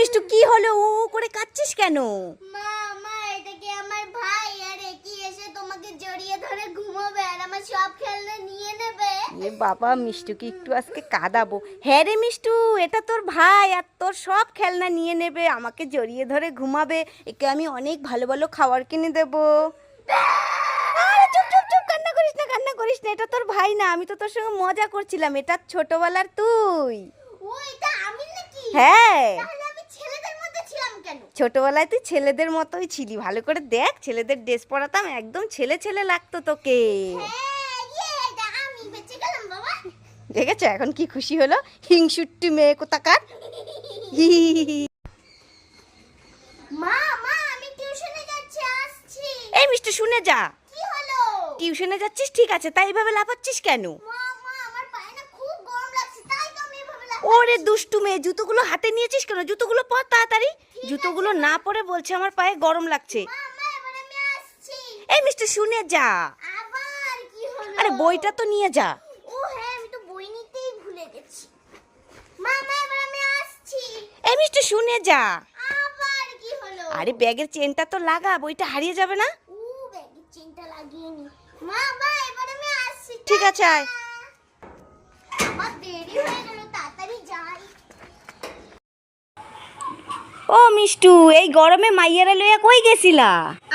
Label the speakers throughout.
Speaker 1: মিষ্টু কি হলো? ও করে কাচ্ছিস কেন?
Speaker 2: মা মা এটা কি আমার ভাই? আর কি এসে তোমাকে জড়িয়ে ধরে ঘুমাবে আর আমার সব খেলনা নিয়ে নেবে?
Speaker 1: এ বাবা মিষ্টুকে একটু আজকে কাঁদাবো। হ্যাঁ রে মিষ্টু এটা তোর ভাই আর তোর সব খেলনা নিয়ে নেবে আমাকে জড়িয়ে ধরে ঘুমাবে একে আমি অনেক ভালো ভালো খাবার কিনে দেবো। আরে চুপ চুপ চুপ কান্না করিস না কান্না করিস না এটা তোর ভাই না আমি তো তোর সঙ্গে মজা করছিলাম এটা ছোটবেলার তুই।
Speaker 2: ও এটা আমি নাকি?
Speaker 1: হ্যাঁ
Speaker 2: তাহলে আমি ছেলেদের মধ্যে ছিলাম কেন?
Speaker 1: ছোটবেলায় তুই ছেলেদের মতোই ছিলি ভালো করে দেখ ছেলেদের ড্রেস পরাতাম একদম ছেলে ছেলে লাগতো তোকে।
Speaker 2: হ্যাঁ ইয়ে
Speaker 1: দেখেছ? এখন কি খুশি হলো? হিংসুট্টি মেয়ে কোথাকার? এই মিষ্টি শুনে যা।
Speaker 2: কি হলো?
Speaker 1: টিউশনে যাচ্ছিস? ঠিক আছে তাই এইভাবে লাফাচ্ছিস কেন
Speaker 2: মা মা আমার পায়ে না খুব গরম লাগছে তাই তো আমি এভাবে লাফ-
Speaker 1: ওরে দুষ্টু মেয়ে জুতোগুলো হাতে নিয়েছিস কেন? জুতোগুলো পর তাড়াতাড়ি। জুতোগুলো না পরে বলছে আমার পায়ে গরম লাগছে। এই মিষ্টি শুনে যা। আরে বইটা তো নিয়ে যা।
Speaker 2: হ্যাঁ
Speaker 1: এই মিষ্টি শুনে যা। আরে ব্যাগের চেনটা তো লাগা বইটা হারিয়ে যাবে না? ঠিক আছে, আয়।
Speaker 2: টাটা। আমার দেরি হয়ে গেল তাড়াতাড়ি যাই
Speaker 1: ও মিষ্টু এই গরমে মাইয়ারা লইয়া কই গেছিলা?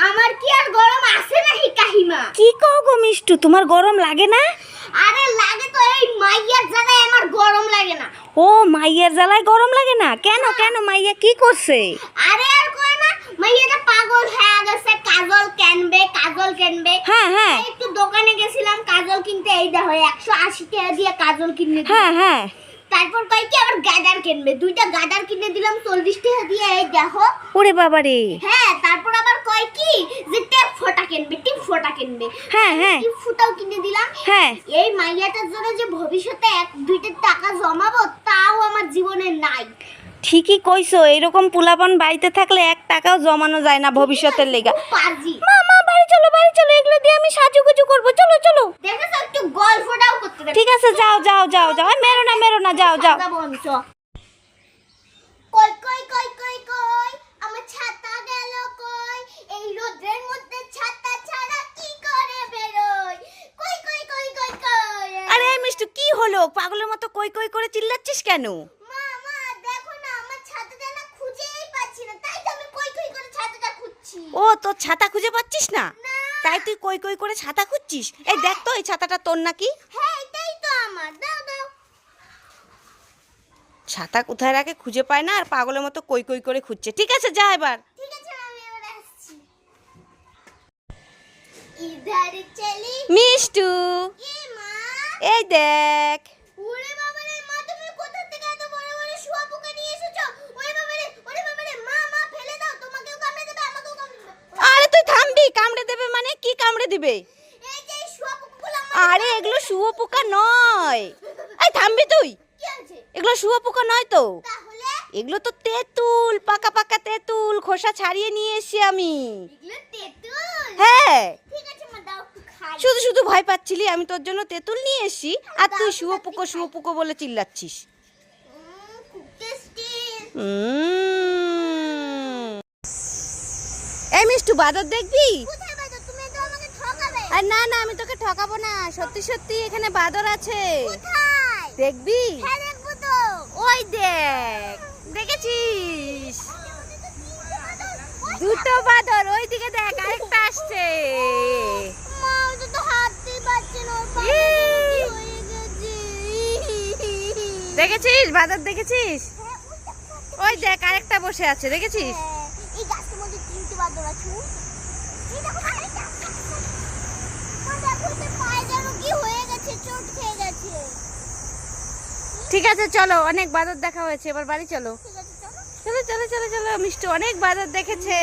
Speaker 2: আমার কি আর গরম আসে নাকি কাহিমা?
Speaker 1: কি কও গো মিষ্টু তোমার গরম লাগে না?
Speaker 2: আরে লাগে তো এই মাইয়ার জায়গায় আমার গরম লাগে না।
Speaker 1: ও মাইয়ার জ্বালায় গরম লাগে না? কেন কেন মাইয়া কি করছে?
Speaker 2: আরে আর কয় না মাইয়াটা পাগল হয়ে গেছে কাজল কিনবে কাজল কিনবে।
Speaker 1: হ্যাঁ হ্যাঁ।
Speaker 2: একটু দোকানে গেছিলাম কাজল কিনতে এই দেখো একশো আশি টাকা দিয়ে কাজল কিনে দিল।
Speaker 1: হ্যাঁ হ্যাঁ।
Speaker 2: তারপর কি আবার গাডার কিনবে। দুইটা গাডার কিনে দিলাম চল্লিশ টাকা দিয়ে এই দেখো।
Speaker 1: ওরে বাবা রে
Speaker 2: হ্যাঁ তারপর আবার কয় কি যে টেপ ফোটা কিনবে টিপ ফোটা কিনবে।
Speaker 1: হ্যাঁ হ্যাঁ।
Speaker 2: টিপ ফোটাও কিনে দিলাম।
Speaker 1: হ্যাঁ।
Speaker 2: এই মাইয়াটার জন্য যে ভবিষ্যতে এক দুইটা টাকা জমাবো তাও আমার জীবনে নাই।
Speaker 1: ঠিকই কইছো এরকম পুলাপন বাড়িতে থাকলে এক টাকাও জমানো যায় না ভবিষ্যতের লেগা।
Speaker 2: পারজি।
Speaker 1: মা মা বাড়ি চলো বাড়ি চলো এগুলো দিয়ে আমি সাজুগুজু করব। চলো চলো।
Speaker 2: দেখেছ? একটু গল্পটাও করতে
Speaker 1: ঠিক আছে যাও যাও যাও যাও। মেরো না মেরো না যাও যাও।
Speaker 2: কই কই কই কই কই? আমার ছাতা গেল কই? এই রোদ্রের মধ্যে ছাতা ছাড়া কি করে বেরোই কই কই কই কই কই?
Speaker 1: আরে মিষ্টু কি হলো? পাগলের মতো কই কই করে চিল্লাচ্ছিস কেন? ও তোর ছাতা খুঁজে পাচ্ছিস না তাই তুই কই কই করে ছাতা খুঁজছিস? এই দেখ তো এই ছাতাটা তোর নাকি?
Speaker 2: হ্যাঁ এটাই তো আমার। দাও দাও।
Speaker 1: ছাতা কোথায় রাখে খুঁজে পায় না আর পাগলের মতো কই কই করে খুঁজছে। ঠিক আছে যা এবার।
Speaker 2: ঠিক আছে আমি এবার আসছি। ইধার চলি।
Speaker 1: মিষ্টু। এই দেখ
Speaker 2: ওরে বাবারে মা তুমি কোথা থেকে এত বড় বড় শুয়োপোকা নিয়ে এসেছ ওরে বাবারে ওরে বাবারে মা মা ফেলে দাও তোমাকেও কামড়ে দেবে আমাকেও কামড়ে দেবে
Speaker 1: আরে তুই থামবি কামড়ে দেবে মানে কি কামড়ে দিবে আরে এগুলো শুয়োপোকা নয়। এই থামবি তুই। এগুলো শুয়োপোকা নয় তো। এগুলো তো তেঁতুল পাকা পাকা তেঁতুল খোসা ছাড়িয়ে নিয়ে এসেছি আমি। হ্যাঁ। শুধু শুধু ভয় পাচ্ছিলি আমি তোর জন্য তেঁতুল নিয়ে এসেছি আর তুই শুয়োপোকো শুয়োপোকো বলে চিল্লাচ্ছিস। এই মিষ্টু বাদর দেখবি? আর না না আমি তোকে ঠকাবো না। সত্যি সত্যি এখানে বাদর আছে। দেখবি?
Speaker 2: হ্যাঁ
Speaker 1: ওই দেখ দেখেছিস? দুটো বাদর ওই দিকে দেখ আরেকটা আসছে।
Speaker 2: হয়ে
Speaker 1: দেখেছিস? বাদর দেখেছিস?
Speaker 2: হ্যাঁ, ওই দেখো,
Speaker 1: ওই দেখ আরেকটা বসে আছে দেখেছিস
Speaker 2: হ্যাঁ, এই গাছটার মধ্যে তিনটে বাদর আছে ওই তো। এই দেখো, আরেকটা, আরেকটা। মা, দেখো, ওদের পায়ে যেন কি হয়ে গেছে, চোট খেয়ে গেছে।
Speaker 1: ঠিক আছে, চলো, অনেক বাজার দেখা হয়েছে, এবার বাড়ি চলো
Speaker 2: চলো।
Speaker 1: চলো চলো চলো মিষ্টি, অনেক বাজার দেখেছে